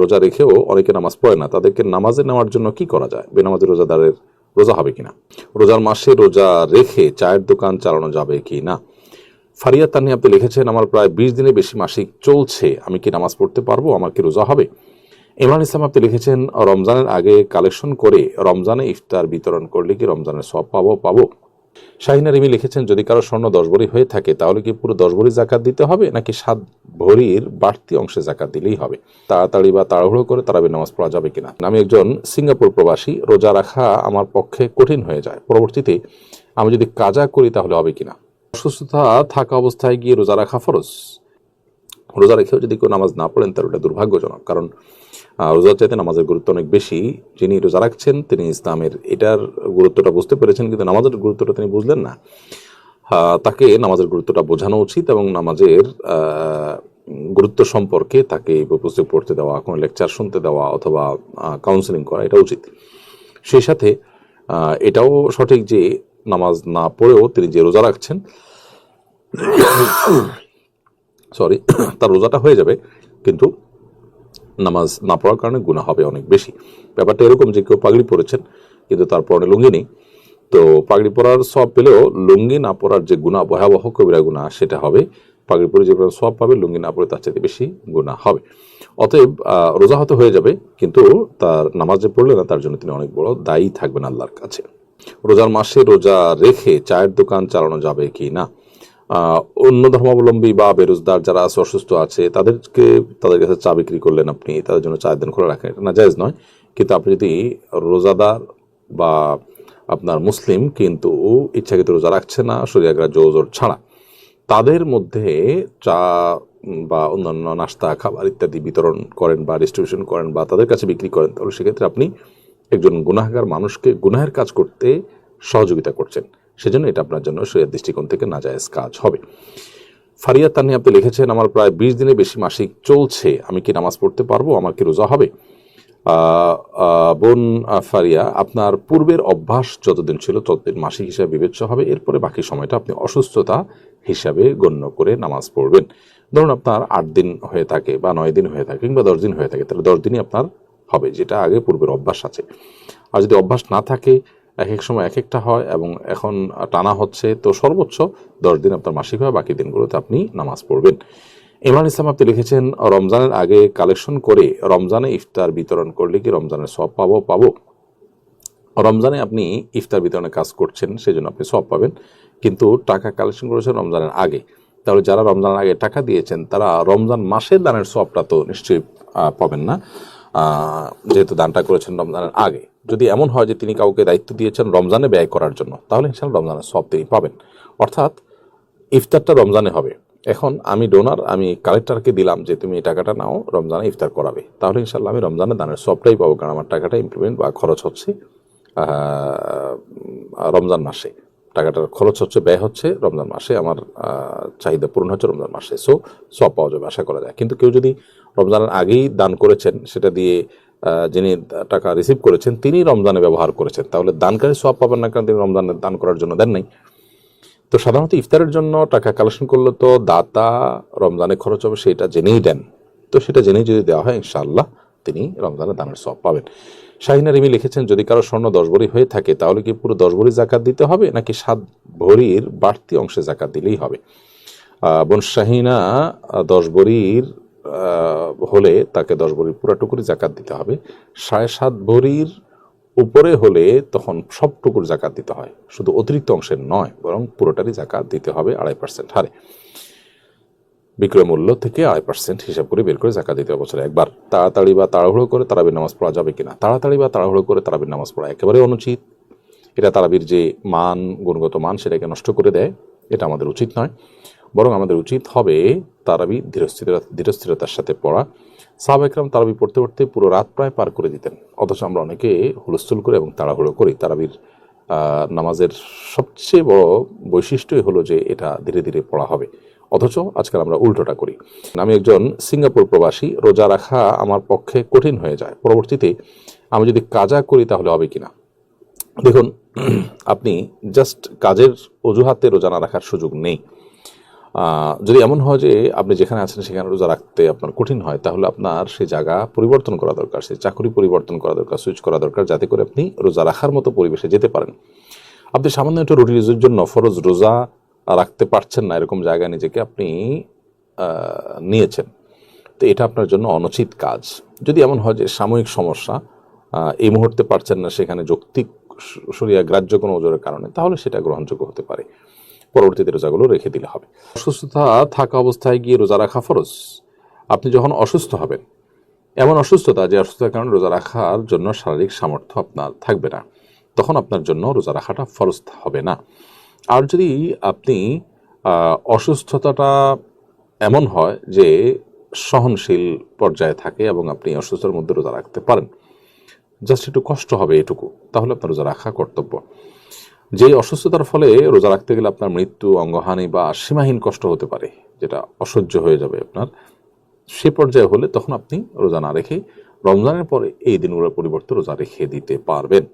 রোজা রেখেও অনেকে নামাজ পড়ে না, তাদেরকে নামাজে নেওয়ার জন্য কি করা যায়? বেনামাজি রোজাদারের রোজা হবে কিনা? রোজার মাসে রোজা রেখে চায়ের দোকান চালানো যাবে কি না ফারিয়া তানি আপনি লিখেছেন, আমার প্রায় বিশ দিনে বেশি মাসিক চলছে, আমি কি নামাজ পড়তে পারব? আমার কি রোজা হবে? ইমরান ইসলাম আপনি লিখেছেন, রমজানের আগে কালেকশন করে রমজানে ইফতার বিতরণ করলে কি রমজানের সব পাবো? পাবো। শাহিনা রিমি লিখেছেন, যদি কারও স্বর্ণ দশ ভরি হয়ে থাকে, তাহলে কি পুরো দশ ভরি জাকাত দিতে হবে? নাকি সাত ভরির বাড়তি অংশে জাকাত দিলেই হবে? তাড়াতাড়ি বা তাড়াহুড়ো করে তারাবি নামাজ পড়া যাবে কিনা? আমি একজন সিঙ্গাপুর প্রবাসী, রোজা রাখা আমার পক্ষে কঠিন হয়ে যায়। পরবর্তীতে আমি যদি কাজা করি, তাহলে হবে কিনা? অসুস্থতা থাকা অবস্থায় গিয়ে রোজা রাখা ফরজ? রোজা রেখেও যদি কেউ নামাজ না পড়েন তার ওটা দুর্ভাগ্যজনক। কারণ রোজার চাইতে নামাজের গুরুত্ব অনেক বেশি। যিনি রোজা রাখছেন, তিনি ইসলামের এটার গুরুত্বটা বুঝতে পেরেছেন, কিন্তু নামাজের গুরুত্বটা তিনি বুঝলেন না। তাকে নামাজের গুরুত্বটা বোঝানো উচিত এবং নামাজের গুরুত্ব সম্পর্কে তাকে এই পড়তে দেওয়া, কোনো লেকচার শুনতে দেওয়া অথবা কাউন্সেলিং করা এটা উচিত। সেই সাথে এটাও সঠিক যে নামাজ না পড়েও তিনি যে রোজা রাখছেন সরি তার রোজাটা হয়ে যাবে, কিন্তু নামাজ না পড়ার কারণে গুণা হবে অনেক বেশি। ব্যাপারটা এরকম যে কেউ পাগড়ি পরেছেন, কিন্তু তার পরনে লুঙ্গি নেই। তো পাগড়ি পরার সব পেলেও লুঙ্গি না পরার যে গুণা ভয়াবহ কবিরা গুণা সেটা হবে। পাগড়ি পরে যে পরিমাণ সব পাবে, লুঙ্গি না পরে তার চাইতে বেশি গুণা হবে। অতএব রোজা হতে হয়ে যাবে, কিন্তু তার নামাজ পড়লে না, তার জন্য তিনি অনেক বড় দায়ী থাকবেন আল্লাহর কাছে। রোজার মাসে রোজা রেখে চায়ের দোকান চালানো যাবে কি না? অন্য ধর্মাবলম্বী বা বেরোজগার যারা আছে, অসুস্থ আছে, তাদেরকে, তাদের কাছে চা বিক্রি করলেন আপনি, তাদের জন্য চায়ের দিন খোলা রাখেন। এটা না জায়েজ নয়, কিন্তু আপনি যদি রোজাদার বা আপনার মুসলিম, কিন্তু ইচ্ছাকৃত রোজা রাখছে না শরিয়াগ্রা জোজোর ছাড়া, তাদের মধ্যে চা বা অন্যান্য নাস্তা, খাবার ইত্যাদি বিতরণ করেন বা ডিস্ট্রিবিউশন করেন বা তাদের কাছে বিক্রি করেন, তাহলে সেক্ষেত্রে আপনি একজন গুনাহগার মানুষকে গুনাহের কাজ করতে সহযোগিতা করছেন। সেজন্য এটা আপনার জন্য শরীরের দৃষ্টিকোণ থেকে নাজায়েজ কাজ হবে। ফারিয়া তানি আপনি লিখেছেন, আমার প্রায় বিশ দিনের বেশি মাসিক চলছে, আমি কি নামাজ পড়তে পারব? আমার কি রোজা হবে? বোন ফারিয়া, আপনার পূর্বের অভ্যাস যতদিন ছিল ততদিন মাসিক হিসাবে বিবেচ্য হবে, এরপরে বাকি সময়টা আপনি অসুস্থতা হিসাবে গণ্য করে নামাজ পড়বেন। ধরুন আপনার আট দিন হয়ে থাকে বা নয় দিন হয়ে থাকে কিংবা দশ দিন হয়ে থাকে, তাহলে দশ দিনই আপনার হবে, যেটা আগে পূর্বের অভ্যাস আছে। আর যদি অভ্যাস না থাকে এক এক সময় এক একটা হয় এবং এখন টানা হচ্ছে। তো সর্বোচ্চ দশ দিন আপনার মাসিক হয়, বাকি দিনগুলোতে আপনি নামাজ পড়বেন। ইমরান ইসলাম আপনি লিখেছেন, রমজানের আগে কালেকশন করে রমজানে ইফতার বিতরণ করলে কি রমজানের সব পাবো? পাবো। রমজানে আপনি ইফতার বিতরণে কাজ করছেন, সেজন্য আপনি সব পাবেন। কিন্তু টাকা কালেকশন করেছেন রমজানের আগে। তাহলে যারা রমজানের আগে টাকা দিয়েছেন, তারা রমজান মাসের দানের সবটা তো নিশ্চয়ই পাবেন না। যেহেতু দানটা করেছেন রমজানের আগে। যদি এমন হয় যে তিনি কাউকে দায়িত্ব দিয়েছেন রমজানে ব্যয় করার জন্য, তাহলে ইনশাল্লাহ রমজানের সব তিনি পাবেন। অর্থাৎ ইফতারটা রমজানে হবে। এখন আমি ডোনার আমি কালেক্টরকে দিলাম যে তুমি এই টাকাটা নাও, রমজানে ইফতার করাবে। তাহলে ইনশাল্লাহ আমি রমজানে দানের সবটাই পাবো, কারণ আমার টাকাটা ইমপ্লিমেন্ট বা খরচ হচ্ছে রমজান মাসে। টাকাটার খরচ হচ্ছে, ব্যয় হচ্ছে, রমজান মাসে আমার চাহিদা পূরণ হচ্ছে রমজান মাসে। সো সব পাওয়া যাবে, আশা করা যায়। কিন্তু কেউ যদি রমজানের আগেই দান করেছেন, সেটা দিয়ে যিনি টাকা রিসিভ করেছেন, তিনি রমজানে ব্যবহার করেছেন। তাহলে দানকারী সব পাবেন না কারণ তিনি রমজানে দান করার জন্য দেন নাই। তো সাধারণত ইফতারের জন্য টাকা কালেকশন করলে তো দাতা রমজানে খরচ হবে, সেটা জেনেই দেন। তো সেটা জেনেই যদি দেওয়া হয়, ইনশাআল্লাহ তিনি রমজানে দানের সব পাবেন। শাহিনা রিমি লিখেছেন, যদি কারও স্বর্ণ দশ ভরি হয়ে থাকে, তাহলে কি পুরো দশ ভরি জাকাত দিতে হবে, নাকি সাত ভরির বাড়তি অংশে জাকাত দিলেই হবে? বোন শাহিনা দশ ভরির হলে তাকে দশ ভরির পুরাটুকুরি জাকাত দিতে হবে। সাড়ে সাত ভরির উপরে হলে তখন সব টুকুর জাকাত দিতে হয়। শুধু অতিরিক্ত অংশের নয়, বরং পুরোটারই জাকাত দিতে হবে আড়াই পার্সেন্ট হারে। বিক্রয় মূল্য থেকে আড়াই পার্সেন্ট হিসাব করে বের করে জাকাত দিতে হবে বছরে একবার। তাড়াতাড়ি বা তাড়াহুড়ো করে তারাবির নামাজ পড়া যাবে কিনা? তাড়াতাড়ি বা তাড়াহুড়ো করে তারাবির নামাজ পড়া একেবারে অনুচিত। এটা তারাবির যে মান, গুণগত মান, সেটাকে নষ্ট করে দেয়। এটা আমাদের উচিত নয়। বরং আমাদের উচিত হবে তারাবি ধীরস্থিরতা ধীরস্থিরতার সাথে পড়া। সাহাব একরাম তারাবি পড়তে পড়তে পুরো রাত প্রায় পার করে দিতেন। অথচ আমরা অনেকে হুলস্থুল করে এবং তাড়াহুড়ো করি। তারাবির নামাজের সবচেয়ে বড় বৈশিষ্ট্যই হলো যে এটা ধীরে ধীরে পড়া হবে। অথচ আজকাল আমরা উল্টোটা করি। আমি একজন সিঙ্গাপুর প্রবাসী, রোজা রাখা আমার পক্ষে কঠিন হয়ে যায়। পরবর্তীতে আমি যদি কাজা করি তাহলে হবে কিনা? দেখুন, আপনি জাস্ট কাজের অজুহাতে রোজা না রাখার সুযোগ নেই। যদি এমন হয় যে আপনি যেখানে আছেন সেখানে রোজা রাখতে আপনার কঠিন হয়, তাহলে আপনার সেই জায়গা পরিবর্তন করা দরকার, সেই চাকরি পরিবর্তন করা দরকার সুইচ করা দরকার, যাতে করে আপনি রোজা রাখার মতো পরিবেশে যেতে পারেন। আপনি সামান্য একটা রুটির জন্য ফরজ রোজা রাখতে পারছেন না, এরকম জায়গায় নিজেকে আপনি নিয়েছেন। তো এটা আপনার জন্য অনুচিত কাজ। যদি এমন হয় যে সাময়িক সমস্যা এই মুহূর্তে পারছেন না সেখানে যৌক্তিক সরিয়া গ্রাহ্য কোনো ওজোরের কারণে, তাহলে সেটা গ্রহণযোগ্য হতে পারে। পরবর্তীতে রোজাগুলো রেখে দিলে হবে। অসুস্থতা থাকা অবস্থায় গিয়ে রোজা রাখা ফরজ। আপনি যখন অসুস্থ হবেন, এমন অসুস্থতা যে অসুস্থতার কারণে রোজা রাখার জন্য শারীরিক সামর্থ্য আপনার থাকবে না, তখন আপনার জন্য রোজা রাখাটা ফরজ হবে না। আর যদি আপনি অসুস্থতাটা এমন হয় যে সহনশীল পর্যায়ে থাকে এবং আপনি অসুস্থতার মধ্যে রোজা রাখতে পারেন, জাস্ট একটু কষ্ট হবে এটুকু, তাহলে আপনার রোজা রাখা কর্তব্য। যে অসুস্থতার ফলে রোজা রাখতে গেলে আপনার মৃত্যু, অঙ্গহানি বা সীমাহীন কষ্ট হতে পারে, যেটা অসহ্য হয়ে যাবে আপনার। সে পর্যায়ে হলে তখন আপনি রোজা না রেখে রমজানের পরে এই দিনগুলোর পরিবর্তে রোজা রেখে দিতে পারবেন।